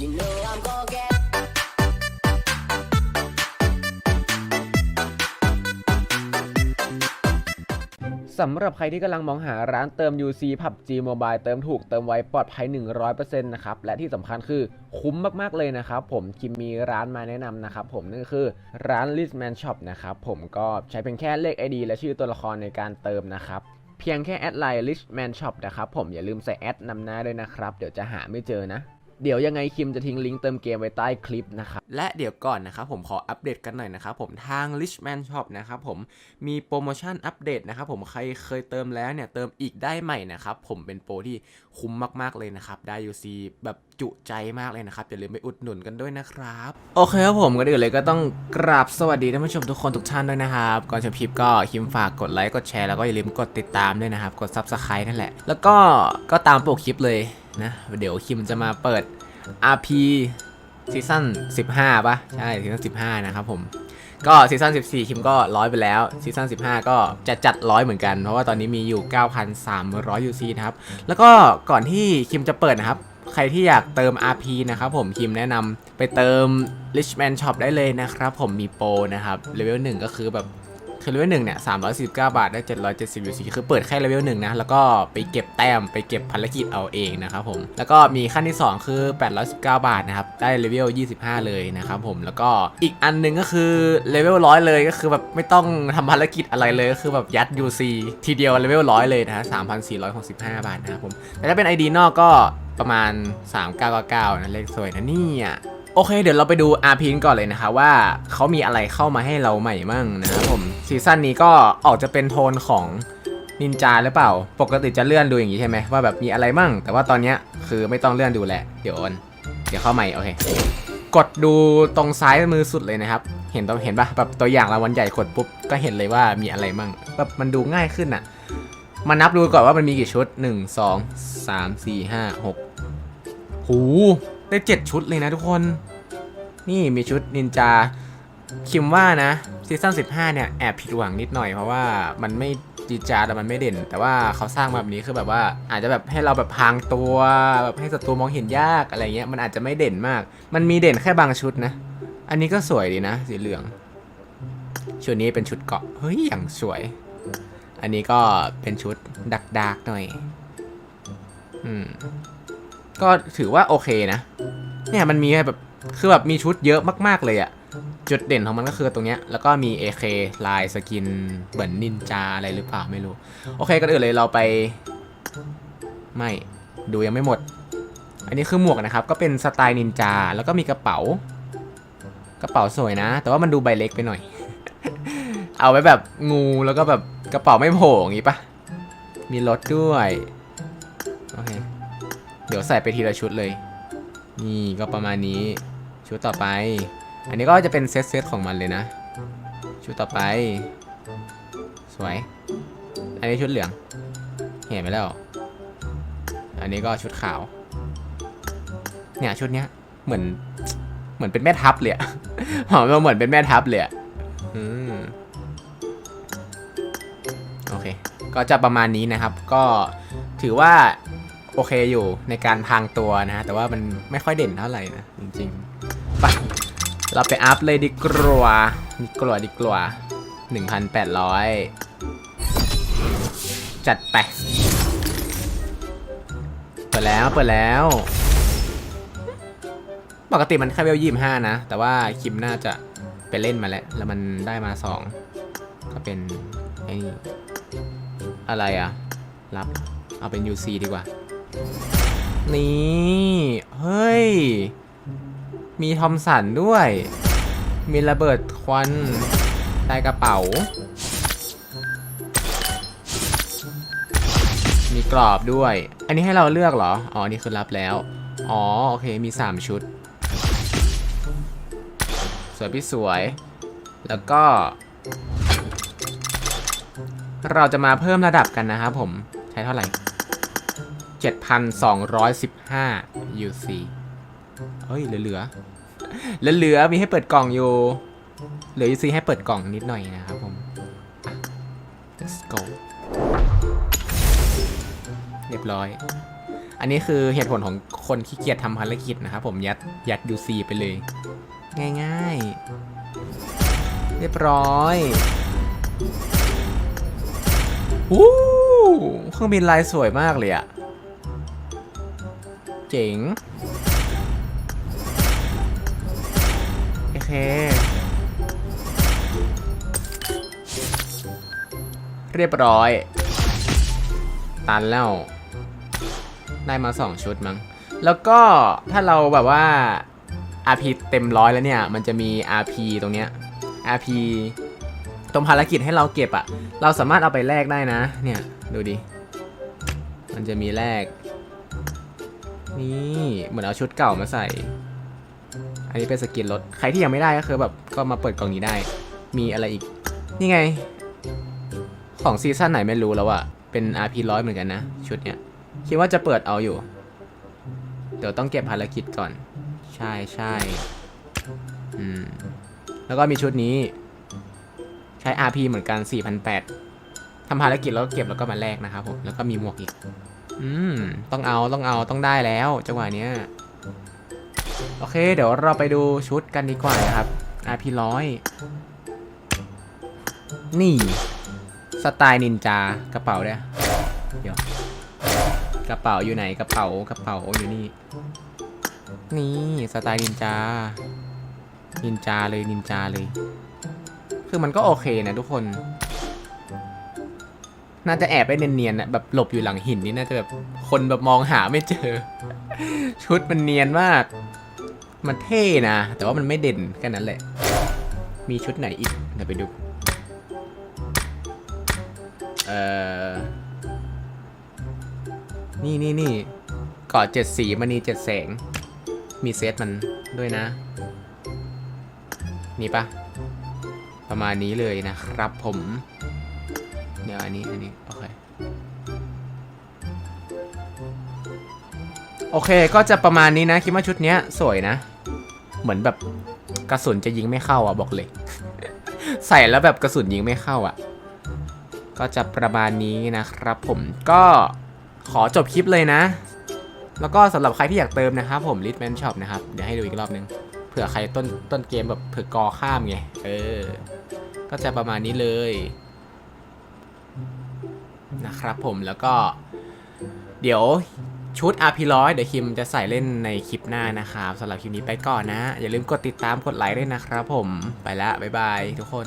You know I'm gonna get. สำหรับใครที่กำลังมองหาร้านเติม UC PUBG Mobile เติมถูกเติมไวปลอดภัย 100%นะครับ และที่สำคัญคือคุ้มมาก ๆ เลยนะครับ ผมคิมมีร้านมาแนะนำนะครับผมนั่นก็คือร้าน Listman Shop นะครับผมก็ใช้เป็นแค่เลข ID และชื่อตัวละครในการเติมนะครับเพียงแค่แอดไลน์ Richman Shop นะครับผมอย่าลืมใส่แอดนำหน้าด้วยนะครับ เดี๋ยวจะหาไม่เจอนะ เดี๋ยวยังไงคิมจะทิ้งลิงก์เติมเกมไว้ใต้คลิปนะครับ และเดี๋ยวก่อนนะครับผมขออัปเดตกันหน่อยนะครับผมทาง Richman Shop นะครับผมมีโปรโมชั่นอัปเดตนะครับผมใครเคยเติมแล้วเนี่ยเติมอีกได้ใหม่นะครับผมเป็นโปรที่คุ้มมากๆเลยนะครับได้ UC แบบจุใจมากเลยนะครับอย่าลืมไปอุดหนุนกันด้วยนะครับ โอเคครับผมก็อื่นเลยก็ต้องกราบสวัสดีท่านผู้ชมทุกคนทุกท่านด้วยนะครับก่อนชมคลิปก็คิมฝากกดไลค์กดแชร์แล้วก็อย่าลืมกดติดตามด้วยนะครับกด Subscribe นั่นแหละแล้วก็ก็ตามปกคลิปเลย นะ เดี๋ยวคิมจะมาเปิด RP ซีซั่น15ป่ะใช่ซีซั่น15 นะครับผมก็ซีซั่น14 คิมก็ร้อยไปแล้วซีซั่น15 ก็จะจัดร้อยเหมือนกัน เพราะว่าตอนนี้มีอยู่ 9,300 UC นะครับ แล้วก็ก่อนที่คิมจะเปิดนะครับ ใครที่อยากเติม RP นะครับผมคิมแนะนำไปเติม Richman Shop ได้เลยนะครับ ผมมีโปรนะครับเลเวล1ก็คือแบบ คือเลเวลหนึ่งเนี่ย319บเก้าบาทได้770 UC คือเปิดแค่เลเวลหนึ่งนะ แล้วก็ไปเก็บแต้มไปเก็บภารกิจเอาเองนะครับผม แล้วก็มีขั้นที่2คือ819บเก้าบาทนะครับ ได้เลเวล25เลยนะครับผม แล้วก็อีกอันหนึ่งก็คือเลเวลร้อยเลยก็คือแบบไม่ต้องทำภารกิจอะไรเลยก็คือแบบยัด UC ทีเดียวเลเวลร้อยเลยนะฮะ3,465บห้าบาทนะครับผม แต่ถ้าเป็น ID นอกก็ประมาณ 3999นะเลขสวยนะเนี่ย โอเค เดี๋ยวเราไปดู RP กันก่อนเลยนะคะว่าเขามีอะไรเข้ามาให้เราใหม่มั่งนะครับผมซีซั่นนี้ก็ออกจะเป็นโทนของนินจาหรือเปล่า ปกติจะเลื่อนดูอย่างนี้ใช่ไหมว่าแบบมีอะไรมั่ง แต่ว่าตอนนี้คือไม่ต้องเลื่อนดูแหละ เดี๋ยวอนเดี๋ยวเข้าใหม่โอเค กดดูตรงซ้ายมือสุดเลยนะครับ เห็นตรงเห็นปะแบบตัวอย่างรางวัลใหญ่กดปุ๊บก็เห็นเลยว่ามีอะไรมั่งแบบมันดูง่ายขึ้นอะมานับดูก่อนว่ามันมีกี่ชุด 1 2 3 4 5 6 หู ได้เจ็ดชุดเลยนะทุกคน นี่มีชุดนินจาคิมว่านะซีซั่น15 เนี่ย แอบผิดหวังนิดหน่อยเพราะว่ามันไม่จีจาแต่มันไม่เด่น แต่ว่าเขาสร้างแบบนี้คือแบบว่าอาจจะแบบให้เราแบบพางตัวแบบให้ศัตรูมองเห็นยากอะไรเงี้ยมันอาจจะไม่เด่นมาก มันมีเด่นแค่บางชุดนะ อันนี้ก็สวยดีนะ สีเหลือง ชุดนี้เป็นชุดเกาะเฮ้ยอย่างสวย อันนี้ก็เป็นชุดดักดักๆหน่อย อืม ก็ถือว่าโอเคนะ เนี่ยมันมีแบบคือแบบมีชุดเยอะมากๆเลยอะจุดเด่นของมันก็คือตรงเนี้ย แล้วก็มี AK ลายสกินเหมือนนินจาอะไรหรือเปล่าไม่รู้ โอเคก็อื่นเลยเราไป ไม่ดูยังไม่หมด อันนี้คือหมวกนะครับ ก็เป็นสไตล์นินจา แล้วก็มีกระเป๋า กระเป๋าสวยนะ แต่ว่ามันดูใบเล็กไปหน่อย เอาไว้แบบงูแล้วก็แบบกระเป๋าไม่โผล่อย่างงี้ปะมีรถด้วย โอเค เดี๋ยวใส่ไปทีละชุดเลย นี่ก็ประมาณนี้ ชุดต่อไป อันนี้ก็จะเป็นเซตเซตของมันเลยนะ ชุดต่อไป สวย อันนี้ชุดเหลือง เห็นไหมแล้ว อันนี้ก็ชุดขาว เนี่ยชุดเนี้ยเหมือน เหมือนเป็นแม่ทัพเลยอะหอมมาเหมือนเป็นแม่ทัพเลยอะอืมโอเค ก็จะประมาณนี้นะครับ ก็ถือว่า โอเคอยู่ในการพรางตัวนะฮะ แต่ว่ามันไม่ค่อยเด่นเท่าไหร่นะ จริงๆไปเราไปอัพเลยดีกว่าดีกว่าดีกว่า1,800 จัดไป เปิดแล้วเปิดแล้ว ปกติมันแค่เวลยี่ห้านะ แต่ว่าคิมน่าจะไปเล่นมาแล้ว แล้วมันได้มาสองก็เป็นไอ้อะไรอะรับ เอาเป็น UC ดีกว่า นี่ เฮ้ย มีทอมสันด้วย มีระเบิดควันใต้กระเป๋า มีกรอบด้วย อันนี้ให้เราเลือกเหรอ อ๋อ นี่คือรับแล้ว อ๋อ โอเค มี 3 ชุด สวยพี่สวย แล้วก็ เราจะมาเพิ่มระดับกันนะครับผม ใช้เท่าไหร่ 7,215 UC เฮ้ย เหลือๆเหลือๆมีให้เปิดกล่องอยู่ เหลือ UC ให้เปิดกล่องนิดหน่อยนะครับผม let's go เรียบร้อย อันนี้คือเหตุผลของคนขี้เกียจทำภารกิจนะครับผมยัดยัด UC ไปเลย ง่ายๆ เรียบร้อยวู้เครื่องบินลายสวยมากเลยอะ เจ๋งโอเค เรียบร้อย ตันแล้ว ได้มา 2 ชุดมั้ง แล้วก็ถ้าเราแบบว่า RP เต็มร้อยแล้วเนี่ย มันจะมี RP ตรงเนี้ย RP ตรงภารกิจให้เราเก็บอะเราสามารถเอาไปแลกได้นะ เนี่ย ดูดิ มันจะมีแลก นี่เหมือนเอาชุดเก่ามาใส่ อันนี้เป็นสกินรถ ใครที่ยังไม่ได้ก็คือแบบก็มาเปิดกล่องนี้ได้ มีอะไรอีก นี่ไง ของซีซั่นไหนไม่รู้แล้วอะเป็น RP ร้อยเหมือนกันนะ ชุดเนี้ย คิดว่าจะเปิดเอาอยู่ เดี๋ยวต้องเก็บภารกิจก่อน ใช่ใช่อืม แล้วก็มีชุดนี้ ใช้ RP เหมือนกัน4,800ทำภารกิจแล้วก็เก็บแล้วก็มาแลกนะครับผม แล้วก็มีหมวกอีก อืม ต้องเอาต้องเอาต้องได้แล้ว จังหวะเนี้ย โอเค เดี๋ยวเราไปดูชุดกันดีกว่านะครับ RP ร้อยนี่ สไตล์นินจากระเป๋าเนี่ยเดี๋ยวกระเป๋าอยู่ไหนกระเป๋ากระเป๋าอยู่นี่ นี่สไตล์นินจา นินจาเลยนินจาเลย คือมันก็โอเคนะทุกคน น่าจะแอบไปเนียนๆนะแบบหลบอยู่หลังหินนี่น่าจะแบบคนแบบมองหาไม่เจอ ชุดมันเนียนมาก มันเท่นะ แต่ว่ามันไม่เด่นแค่นั้นแหละ มีชุดไหนอีกเดี๋ยวไปดูเอ่อนี่นี่นี่กาะเจ็ดสีมณีเจ็ดแสง มีเซตมันด้วยนะ นี่ปะประมาณนี้เลยนะครับผม เดี๋ยวอันนี้อันนี้โอเคโอเคก็จะประมาณนี้นะ คิดว่าชุดเนี้ยสวยนะ เหมือนแบบกระสุนจะยิงไม่เข้าอะบอกเลย ใส่แล้วแบบกระสุนยิงไม่เข้าอะ ก็จะประมาณนี้นะครับผมก็ขอจบคลิปเลยนะ แล้วก็สำหรับใครที่อยากเติมนะครับผม l i t m a n Shop นะครับ เดี๋ยวให้ดูอีกรอบนึงเผื่อใครต้นต้นเกมแบบเผื่อกอข้ามไงเออ ก็จะประมาณนี้เลย นะครับผมแล้วก็ เดี๋ยวชุด RP ร้อยเดี๋ยวคิมจะใส่เล่นในคลิปหน้านะครับสำหรับคลิปนี้ไปก่อนนะ อย่าลืมกดติดตามกดไลค์ด้วยนะครับผมไปละบ๊ายบายทุกคน